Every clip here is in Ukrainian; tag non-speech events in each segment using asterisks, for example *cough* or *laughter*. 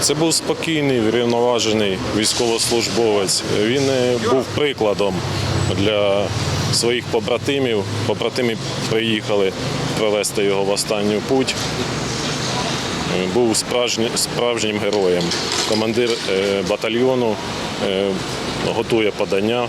Це був спокійний, врівноважений військовослужбовець. Він е, був прикладом для своїх побратимів. Побратими приїхали провести його в останню путь. Е, Був справжнім героєм. Командир е, батальйону готує подання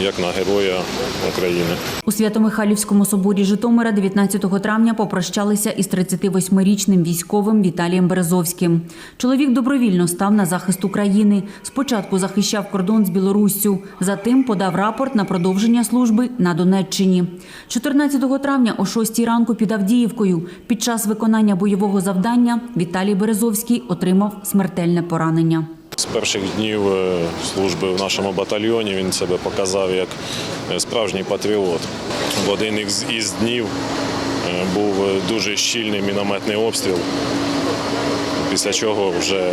як на Героя України. У Свято-Михайлівському соборі Житомира 19 травня попрощалися із 38-річним військовим Віталієм Березовським. Чоловік добровільно став на захист України. Спочатку захищав кордон з Білоруссю, затим подав рапорт на продовження служби на Донеччині. 14 травня о 6 ранку під Авдіївкою під час виконання бойового завдання Віталій Березовський отримав смертельне поранення. З перших днів е, служби в нашому батальйоні він себе показав як е, справжній патріот. В один із, днів е, був дуже щільний мінометний обстріл, після чого вже,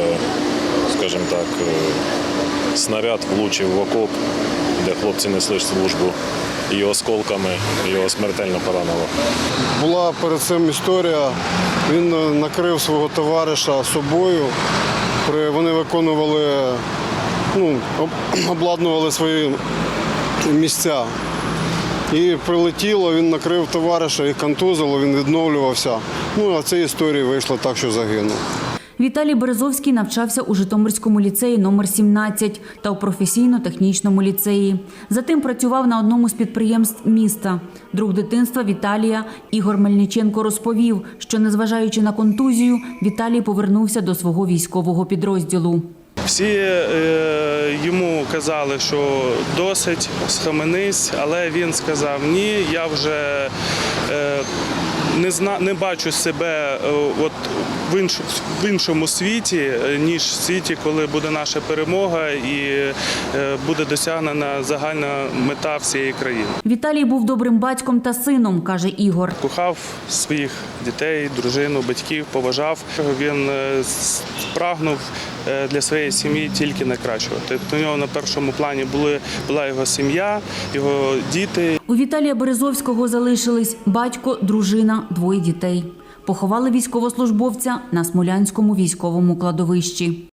скажімо так, снаряд влучив в окоп, де хлопці несли службу, і осколками його смертельно поранило. Була перед цим історія. Він накрив свого товариша собою. Виконували, ну, *clears throat* обладнували свої місця. І прилетіло, він накрив товариша і контузило, він відновлювався. Ну, а це історії вийшло так, що загинув. Віталій Березовський навчався у Житомирському ліцеї номер 17 та у професійно-технічному ліцеї. Затим працював на одному з підприємств міста. Друг дитинства Віталія Ігор Мельниченко розповів, що незважаючи на контузію, Віталій повернувся до свого військового підрозділу. Всі е, йому казали, що досить, схаменись, але він сказав ні, я вже е, не, зна, не бачу себе е, от, в, інш, в іншому світі, е, ніж в світі, коли буде наша перемога і е, буде досягнена загальна мета всієї країни. Віталій був добрим батьком та сином, каже Ігор. Кохав своїх дітей, дружину, батьків, поважав. Він прагнув для своєї сім'ї тільки найкращого. Тобто у нього на першому плані були була його сім'я, його діти, У Віталія Березовського залишились батько, дружина, двоє дітей. Поховали військовослужбовця на Смолянському військовому кладовищі.